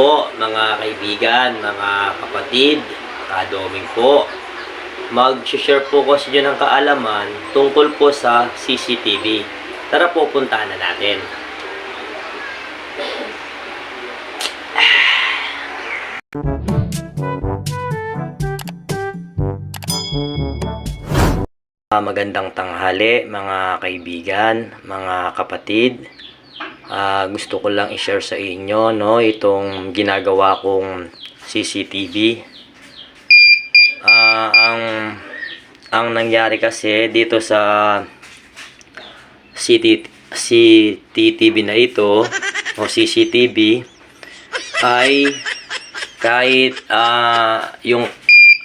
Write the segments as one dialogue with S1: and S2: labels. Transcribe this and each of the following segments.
S1: po mga kaibigan, mga kapatid, kadoming po. Mag-share po ko sa inyo ng kaalaman tungkol po sa CCTV. Tara po, puntahan na natin. Ah, magandang tanghali mga kaibigan, mga kapatid. Ah, gusto ko lang i-share sa inyo no itong ginagawa kong CCTV. Ah, ang ang nangyari kasi dito sa CT, CCTV na ito o CCTV ay kahit ah, yung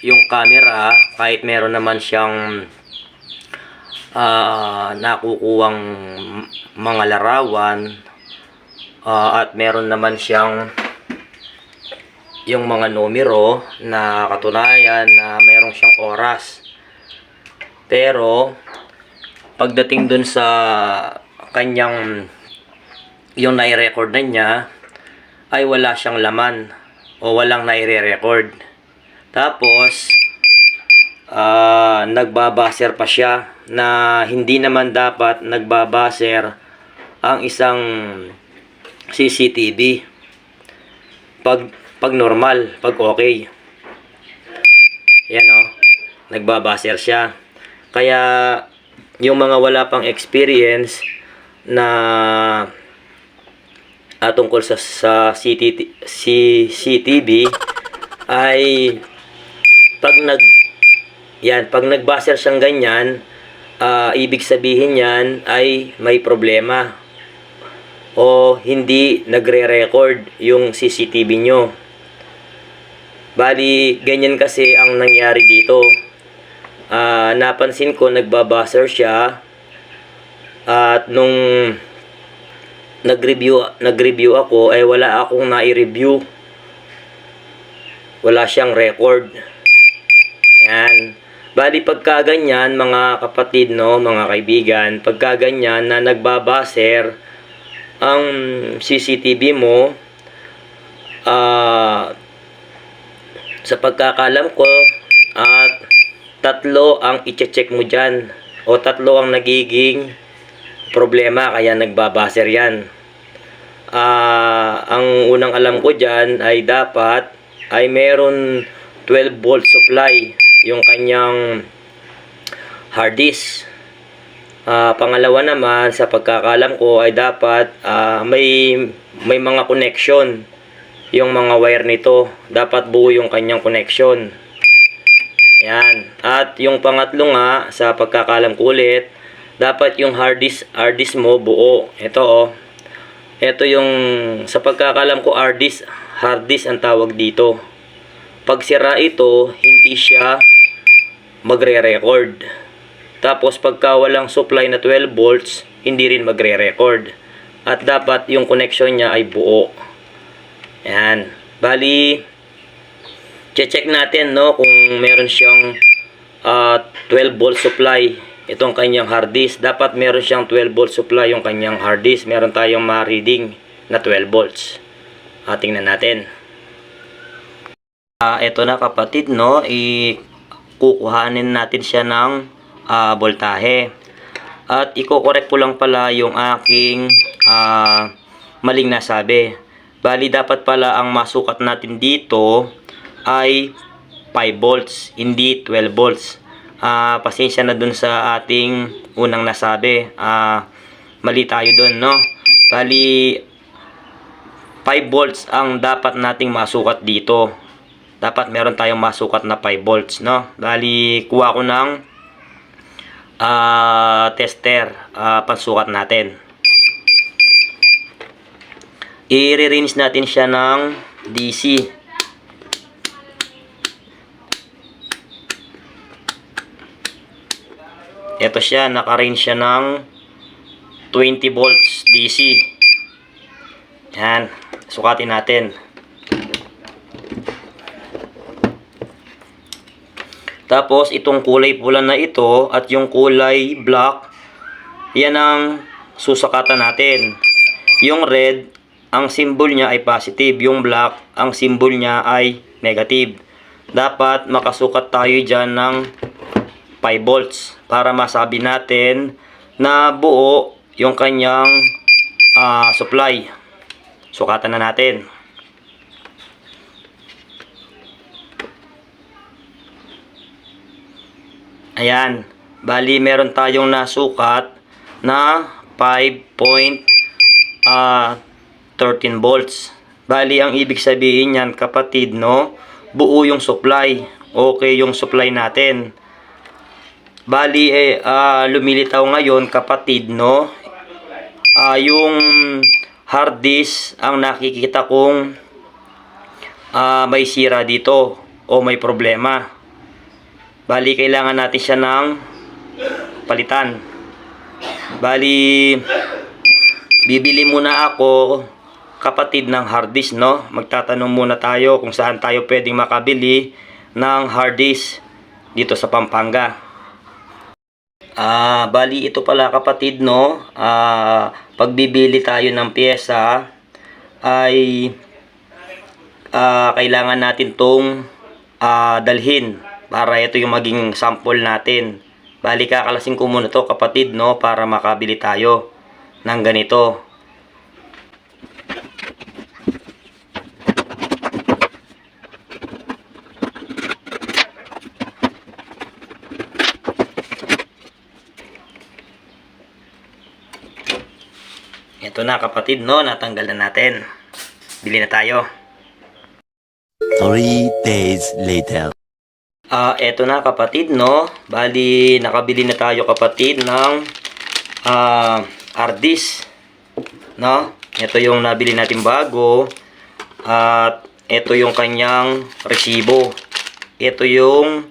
S1: yung camera kahit meron naman siyang ah nakukuwang mga larawan ah, at meron naman siyang yung mga numero na katunayan na meron siyang oras. Pero pagdating dun sa kanyang yung nai-record na niya ay wala siyang laman o walang nai-record. Tapos ah nagbabaser pa siya na hindi naman dapat nagbabaser ang isang CCTV pag pag normal, pag okay. Yan oh, nagbabaser siya. Kaya yung mga wala pang experience na ah, tungkol sa sa CCTV, CCTV ay pag nag yan, pag nagbaser siyang ganyan, ah, ibig sabihin yan ay may problema o hindi nagre-record yung CCTV nyo. Bali, ganyan kasi ang nangyari dito. Ah, napansin ko nagbabaser siya at nung nag-review nag-review ako ay wala akong nai-review. Wala siyang record. Yan. Bali pagka ganyan mga kapatid no, mga kaibigan, pagka ganyan na nagbabaser ang CCTV mo ah sa pagkakalam ko at tatlo ang i-check mo dyan o tatlo ang nagiging problema kaya nagbabaser yan. Ah, ang unang alam ko dyan ay dapat ay meron 12 volt supply yung kanyang hard disk. Ah, pangalawa naman sa pagkakalam ko ay dapat ah, may may mga connection yung mga wire nito. Dapat buo yung kanyang connection. Yan. At yung pangatlo nga sa pagkakalam ko ulit, dapat yung hard disk, hard disk mo buo. Ito oh. Ito yung sa pagkakalam ko hard disk, hard disk ang tawag dito. Pag sira ito, hindi siya magre-record. Tapos pagka walang supply na 12 volts, hindi rin magre-record. At dapat yung connection niya ay buo. Yan. Bali, check natin no kung meron siyang ah, 12 volt supply itong kanyang hard disk. Dapat meron siyang 12 volt supply yung kanyang hard disk. Meron tayong ma-reading na 12 volts. Ah, tingnan natin. Ah, ito na kapatid no, i kukuhanin natin siya ng ah, voltahe. At iko-correct ko lang pala yung aking ah, maling nasabi. Bali dapat pala ang masukat natin dito ay 5 volts, hindi 12 volts. Ah, pasensya na dun sa ating unang nasabi. Ah, mali tayo dun, no? Bali 5 volts ang dapat nating masukat dito. Dapat meron tayong masukat na 5 volts, no? Bali kuha ko ng ah, tester, ah, pansukat natin. I-range natin siya ng DC. Ito siya, naka-range siya ng 20 volts DC. Yan, sukatin natin. Tapos itong kulay pula na ito at yung kulay black, yan ang susukatan natin. Yung red ang symbol niya ay positive. Yung black, ang symbol niya ay negative. Dapat makasukat tayo dyan ng 5 volts para masabi natin na buo yung kanyang ah, supply. Sukatan na natin. Ayan. Bali, meron tayong nasukat na 5.13 volts. Bali, ang ibig sabihin yan, kapatid, no? Buo yung supply. Okay yung supply natin. Bali, eh, ah, lumilitaw ngayon, kapatid, no? Ah, yung hard disk ang nakikita kong ah, may sira dito o may problema. Bali, kailangan natin siya ng palitan. Bali, bibili muna ako kapatid ng hard disk, no? Magtatanong muna tayo kung saan tayo pwedeng makabili ng hard disk dito sa Pampanga. Ah, bali ito pala kapatid, no? Ah, pagbibili tayo ng pyesa ay ah, kailangan natin tong ah, dalhin para ito yung maging sample natin. Bali kakalasin ko muna to kapatid, no? Para makabili tayo ng ganito. Ito na kapatid, no? Natanggal na natin. Bili na tayo.
S2: Three days later.
S1: Ah, eto na kapatid, no? Bali, nakabili na tayo kapatid ng ah, Ardis. No? Ito yung nabili natin bago. At ito yung kanyang resibo. Ito yung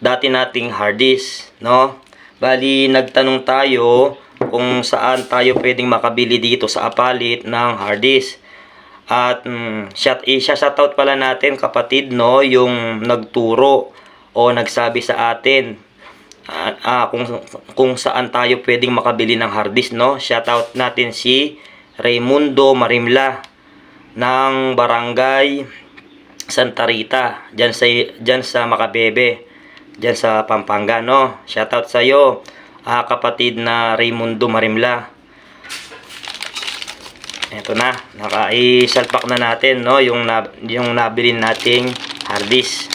S1: dati nating hard disk, no? Bali, nagtanong tayo kung saan tayo pwedeng makabili dito sa apalit ng hard disk. At mm, shout, i-shoutout pala natin kapatid no yung nagturo o nagsabi sa atin ah, ah, kung kung saan tayo pwedeng makabili ng hard disk no. Shoutout natin si Raimundo Marimla ng Barangay Santa Rita diyan sa diyan sa Makabebe diyan sa Pampanga no. Shoutout sa iyo ah, kapatid na Raimundo Marimla. Ito na, naka-i-salpak na natin no yung na, yung nabili nating hard disk.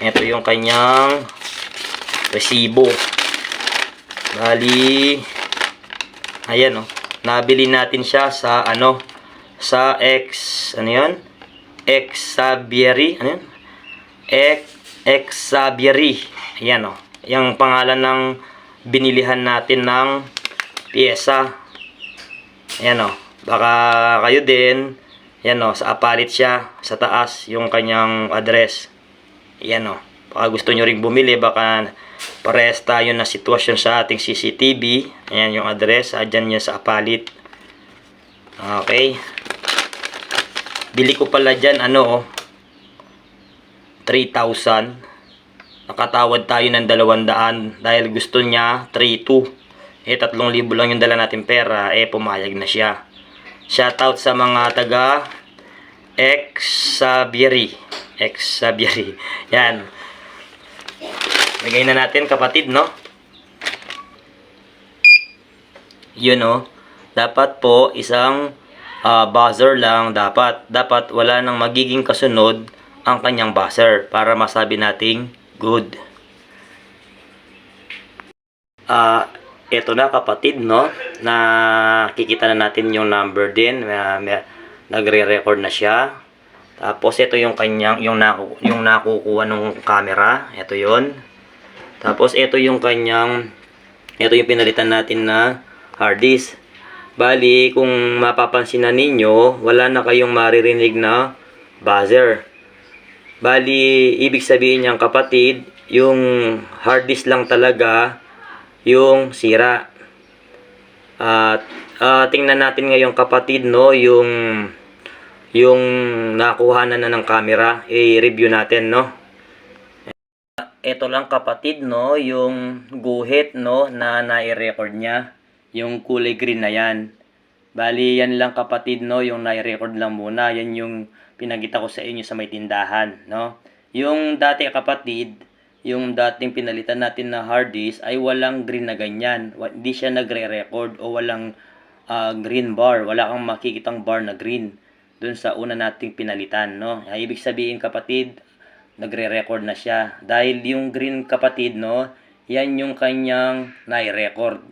S1: Ito yung kanyang resibo. Bali ayan oh. Nabili natin siya sa ano sa X ano 'yan? X Xavieri, ano 'yan? X X Xavieri. Ayan oh. Yung pangalan ng binilihan natin ng pyesa. Ayan o. Baka kayo din. Ayan o. Sa apalit siya. Sa taas yung kanyang address. Ayan o. Baka gusto nyo ring bumili. Baka parehas tayo na sitwasyon sa ating CCTV. Ayan yung address. Adyan niya sa apalit. Okay. Bili ko pala dyan ano o. 3,000 nakatawad tayo ng 200 dahil gusto niya 3,200 eh 3,000 lang yung dala natin pera. Eh pumayag na siya. Shoutout sa mga taga Exabieri Exabieri yan. Lagay na natin kapatid no? Yun no dapat po isang ah, buzzer lang dapat. Dapat wala nang magiging kasunod ang kanyang buzzer para masabi nating good. Ah, ito na kapatid, no? Na kikita na natin yung number din. May, nagre-record na siya. Tapos ito yung kanyang yung naku, yung nakukuha ng camera. Ito 'yon. Tapos ito yung kanyang ito yung pinalitan natin na hard disk. Bali, kung mapapansin na ninyo, wala na kayong maririnig na buzzer. Bali, ibig sabihin niyang kapatid, yung hard disk lang talaga yung sira. At ah, tingnan natin ngayon kapatid no, yung yung nakuha na, na ng camera, i-review natin no. ito lang kapatid no, yung guhit no na nai-record niya. Yung kulay green na yan. Bali yan lang kapatid no, yung nai-record lang muna. Yan yung pinagita ko sa inyo sa may tindahan no. Yung dati kapatid, yung dating pinalitan natin na hard disk ay walang green na ganyan. Hindi siya nagre-record o walang ah, green bar. Wala kang makikitang bar na green dun sa una nating pinalitan, no? Ay, ibig sabihin kapatid, nagre-record na siya. Dahil yung green kapatid, no, yan yung kanyang nai-record.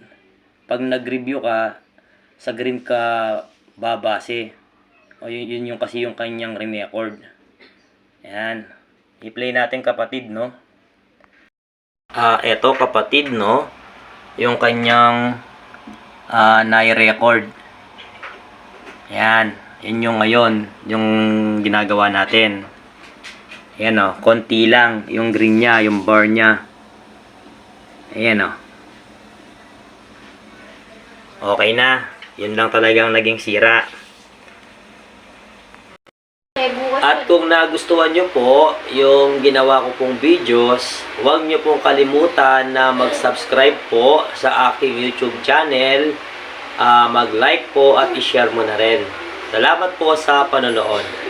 S1: Pag nag-review ka, sa green ka babase. O yun, yun yung kasi yung kanyang re-record. Yan. I-play natin kapatid, no? Ah, eto kapatid, no? Yung kanyang ah nai-record. Yan. Yan yung ngayon, yung ginagawa natin. Ayan o, konti lang yung green niya, yung bar niya. Ayan o. Okay na. Yun lang talagang naging sira. At kung nagustuhan nyo po yung ginawa ko pong videos, huwag nyo pong kalimutan na mag-subscribe po sa aking YouTube channel, ah, mag-like po at i-share mo na rin. Salamat po sa panonood.